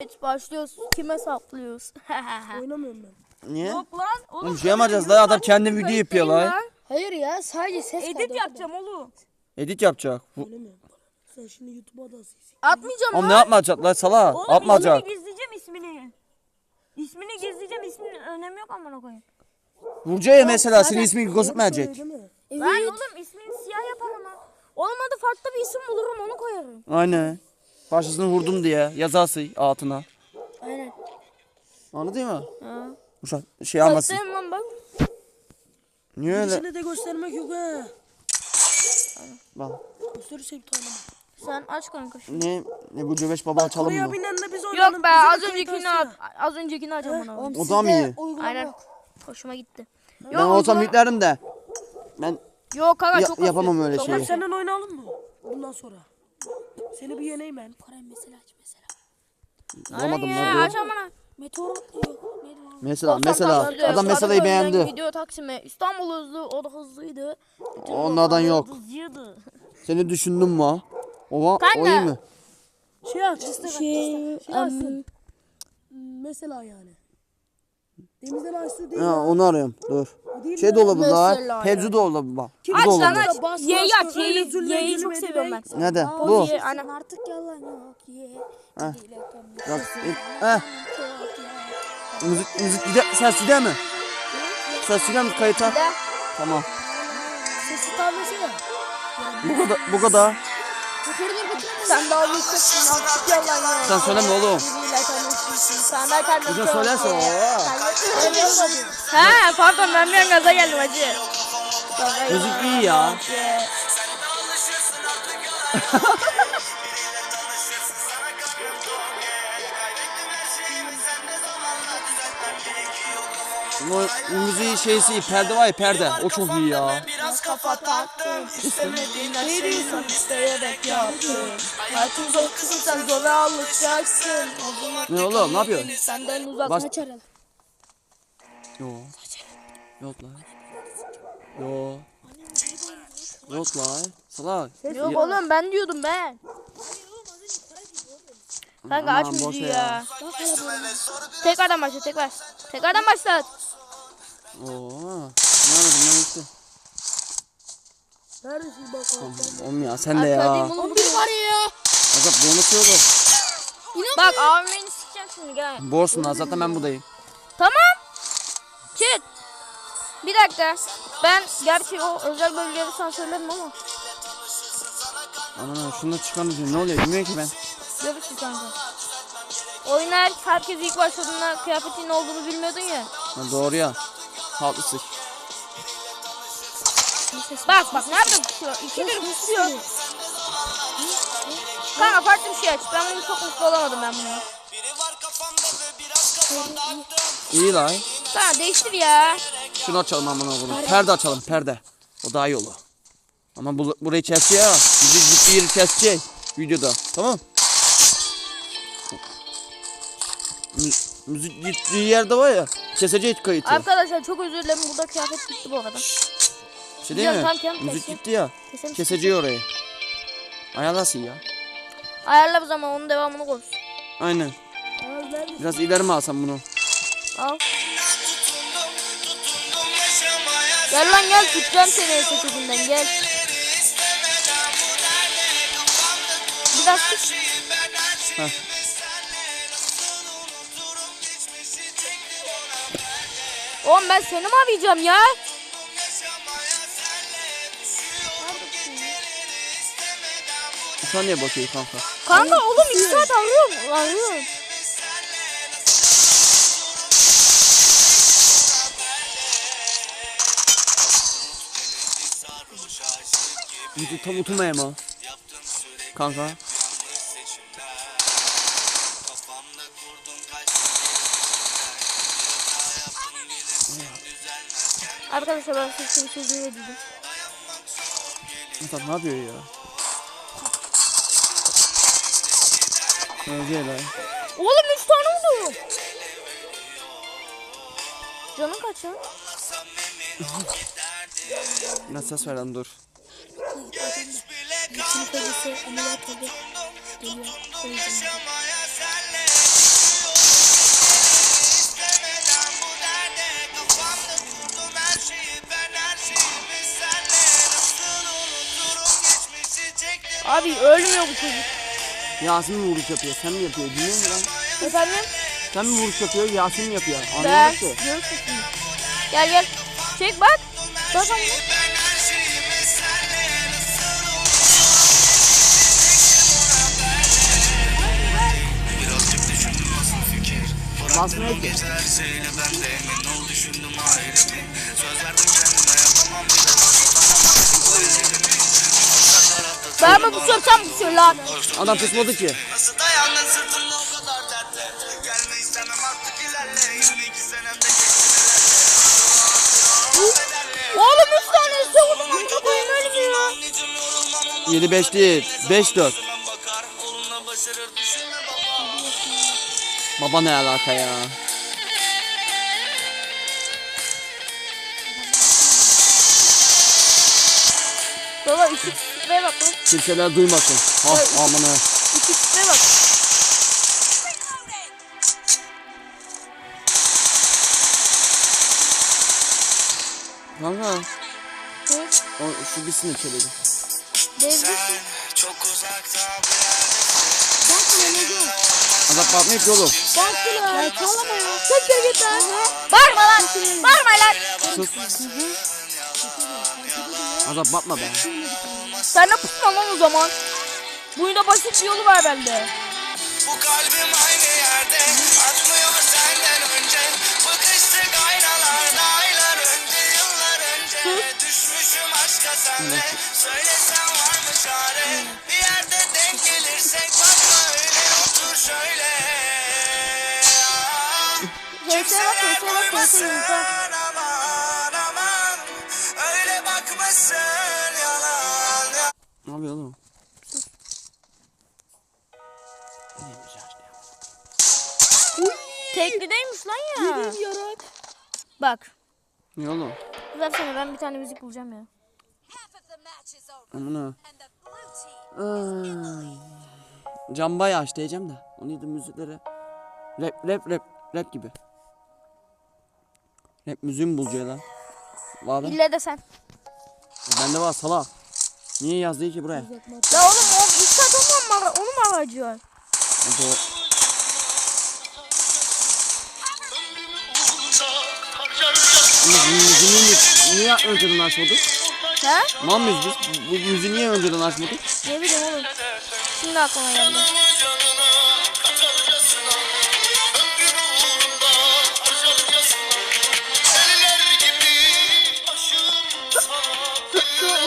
Evet başlıyoruz. Kime saplıyoruz? Oynamıyorum ben. Niye? Yok lan. Oğlum, Oğlum şey yapacağız lan adam kendi video yapıyor lan. Hayır ya sadece ses Edit kaydı. yapacağım oğlum. Edit yapacak. Bu- Oynamıyorum. Sen şimdi YouTube'a da sil. Atmayacağım Oğlum lan. ne yapmayacak lan sala? Oğlum Atmayacak. ismini gizleyeceğim ismini. İsmini gizleyeceğim isminin önemi yok amına koyayım. Burcu'ya ya mesela senin ismin gözükmeyecek. Değil mi? Evet. Ben oğlum ismini siyah yaparım ha. Olmadı farklı bir isim bulurum onu koyarım. Aynen. Başkasını vurdum diye yazası altına. Aynen. Anladın mı? Ha. Uşak şey almasın. Göstereyim lan bak. Niye öyle? İçine de göstermek yok ha. Bak. Gösterirse bir tane. Sen aç kanka. Ne? Ne bu Cöbeş baba açalım mı? binen de biz oynayalım. Yok be Bize de az kayıt öncekini alsın at. ya. Az öncekini açacağım ona. O da mı iyi? Aynen. Hoşuma gitti. Ben olsam yüklerim de. Ben Yok kanka Ya- çok yapamam öyle Çok şeyi. Senden oynayalım mı? Bundan sonra. Seni bir yeneyim ben. Koray mesela aç mesela. bulamadım nerede? aç amına. Meteor lan? Mesela 90 mesela adam Kadıköy'den beğendi. Gidiyor Taksim'e. İstanbul hızlı, o da hızlıydı. Bütün Onlardan yok. Hızlıydı. Seni düşündüm mü? Ova, o iyi mi? Şey aç. Şey, Şey am- açsın. Mesela yani. Denizden açtı değil Ha, onu arıyorum. Dur. Değil Şey de Mesela ya. Pevzu da olabilir bak. Bu Aç da lan olabilir. aç. Bas, aç. Y'yi gülme çok seviyorum ben. Nerede? Bu. Y, aynen. Artık yalan yok. Ye. Heh. Bak. Heh. Müzik, müzik gider, ses gider mi? Ses gider mi kayıta? Gider. Tamam. Sesi tablesi Bu kadar, bu kadar. Sen daha yükseksin. Artık yalan ya. Sen söyleme oğlum. Sen de kendin Hocam söylerse o. He pardon ben bir an gaza geldim hacı. Müzik iyi ya. Bu müziği şeysi perde var ya perde. O çok iyi ya. Biraz kafa taktım. İstemediğin her şeyi sen isteyerek yaptın. Hayatım zor kızım sen zora alışacaksın. Ne oğlum ne yapıyor? Senden uzak. Bas. Kaç aralık? Yo. Yok lan. Yo. Yok lan. Salak. Yok oğlum ben diyordum ben. Kanka aç müziği ya. Tekrardan başla tekrar. Tekrardan başlat. Oo. Ne anladım lan işte. Neredesin bak? Oğlum ya sen de ya. Oğlum. Bir var ya. Azap bu unutuyordu. Bak abimin sikeceğim şimdi gel. Borsun lan zaten ben buradayım. Tamam. Çık. Bir dakika. Ben gerçi o özel bölgeleri sansürlerim ama. Aman şunu da çıkarmayacağım. Ne oluyor bilmiyorum ki ben. Görüşürüz kanka. Oyuna her- herkes ilk başladığında kıyafetin ne olduğunu bilmiyordun ya. Ha, doğru ya. Haklısın. Bak bak nerede tutuyor? İkidir tutuyor. Kanka farklı bir şey aç. Ben bunu çok mutlu olamadım ben bunu. İyi lan. Tamam değiştir ya. Şunu açalım aman oğlum. Perde açalım perde. O daha iyi olur. Ama bu, burayı kesiyor ya. Müzik gittiği yeri kesecek. Videoda. Tamam. Mü- müzik gittiği yerde var ya. Kesecek kayıtı. Arkadaşlar çok özür dilerim. Burada kıyafet gitti bu arada. şey değil mi? Biliyorum, tam tam müzik gitti ya. Keselim. Keseceği orayı. Ayarlasın ya. Ayarla o zaman onun devamını koy. Aynen. Biraz ileri mi alsam bunu? Al. Gel lan gel tutacağım seni S8'inden gel. Biraz tut. Heh. Oğlum ben seni mi arayacağım ya? Bir saniye bakıyor kanka. Kanka oğlum 2 saat arıyorum. Arıyorum. Tam oturmaya mı? Kanka. Arkadaşlar ben size bir şey diyeceğim. Mustafa ne yapıyor ya? Öyle lan. Oğlum 3 tane oldu. Canın kaç ya? Biraz ses ver bütün polisi ameliyat gibi geliyor. O yüzden. Abi ölmüyor bu çocuk. Yasin mi vuruş yapıyor? Sen mi yapıyor? Dinliyor musun lan? Efendim? Sen mi vuruş yapıyor? Yasin mi yapıyor? Ben. Anlamadık ki. Gel gel. Çek bak. Bak onu. Ben mi bu sor sen mi sor lan? Adam susmadı ki. Nasıl dayandın sırtımda o kadar dertle. Gelme Oğlum 3 7 5 değil. 5 4 baba ne alaka ya? Baba iki spreye bak lan. Kimseler duymasın. Ha aman ha. İki spreye bak. Kanka. Hı? O, şu bitsin de çelebi. Devri. Çok uzakta bir yerdesin Azap bakmayıp ki oğlum. Baktılar. Ya çalama ya. Sen de git lan. Bağırma lan. Bağırma lan. Sus. Azap bakma be. Sen de pusma lan o zaman. Bunun da basit bir yolu var bende. Bu kalbim aynı yerde Atmıyor senden önce Bakıştık aynalarda aylar önce Yıllar önce Düşmüşüm aşka sende Söylesen var mı çare Bir yerde denk gelirsek Bakma şöyle Heyse bak yumurta. Aman aman Öyle bakmasın yalan Ne yapıyor oğlum? Teklideymiş lan ya. Yarak. Bak. Ne oğlum? Versene ben bir tane müzik bulacağım ya. Aman ha. Ay. Cam bayağı aç diyeceğim de. Onu yedim müzikleri. Rap rap rap rap gibi. Rap müziği mi bulacağı lan? Var mı? İlle de sen. Bende var salak. Niye yazdı ki buraya? Ya oğlum o üstad onun mu, onu mu aracıyor? Hadi o- Oğlum, bu müziği niye, önceden açmadık? He? Lan biz? Bu müziği niye önceden açmadık? Ne bileyim oğlum. Şimdi aklıma geldi.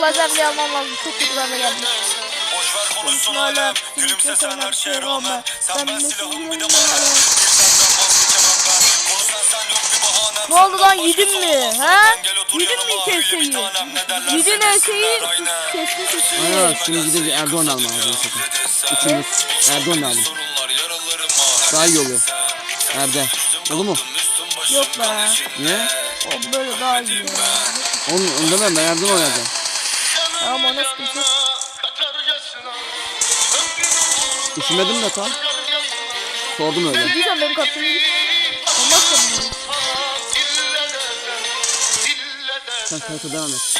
Şu lazerliği almam lazım. Çok kötü bende geldi. Boşver konuşsun alem Gülümse sen her şeye rağmen Sen ben silahım bir de Bir bir bahanem Ne oldu lan yedin mi? Otur Yedin mi bir keseyi? Yedin aynen kestin kestin. Hayır şimdi gidince Erdoğan alma ağzını sakın. Üçümüz Erdoğan ağır Daha iyi oluyor. Erde. Olur mu? Yok be. Niye? O böyle daha iyi. Onu, onu demem ben Erdoğan oynayacağım. Ama ona sıkıntı yok. Üşümedim de tam. Sordum öyle. Benim kaptığım gibi. Olmaz bunu. Sen kayıta devam et.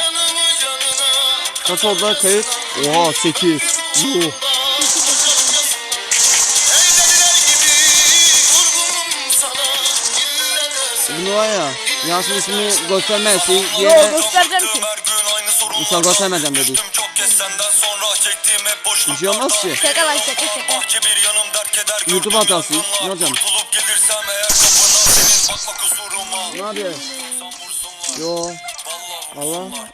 Kaç oldu lan kayıt? Oha 8. Yuh. Bunu var ya. Yasin ismini göstermezse Yo diye göstereceğim ki. Dedi. Sonra çektiğim hep boşluk Bir şey olmaz ki. Şaka lan şaka şaka. YouTube gördüm hatası. Ne kusuruma Ne yapıyor? Yo. vallahi Allah.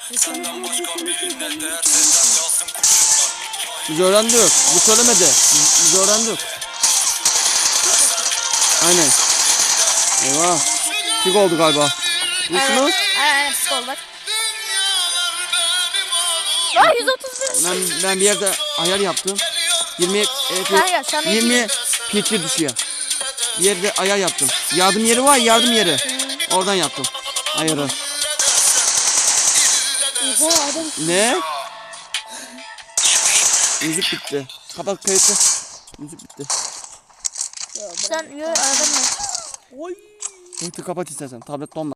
Biz öğrendik. Bu söylemedi. Biz, biz öğrendik. Aynen. Eyvah. Pik oldu galiba. Nasıl mı? Aynen aynen pis oldu bak. Lan 131. Ben, ben bir yerde ayar yaptım. 20 e, Kanka, sana 20 pitli düşüyor. Bir yerde ayar yaptım. Yardım yeri var ya, yardım yeri. Oradan yaptım. Ayarı. Oha adam Ne? Müzik bitti. Kapat kayıtı. Müzik bitti. Sen yo aradan mı? Oy. Kayıtı kapat istersen. Tablet donma.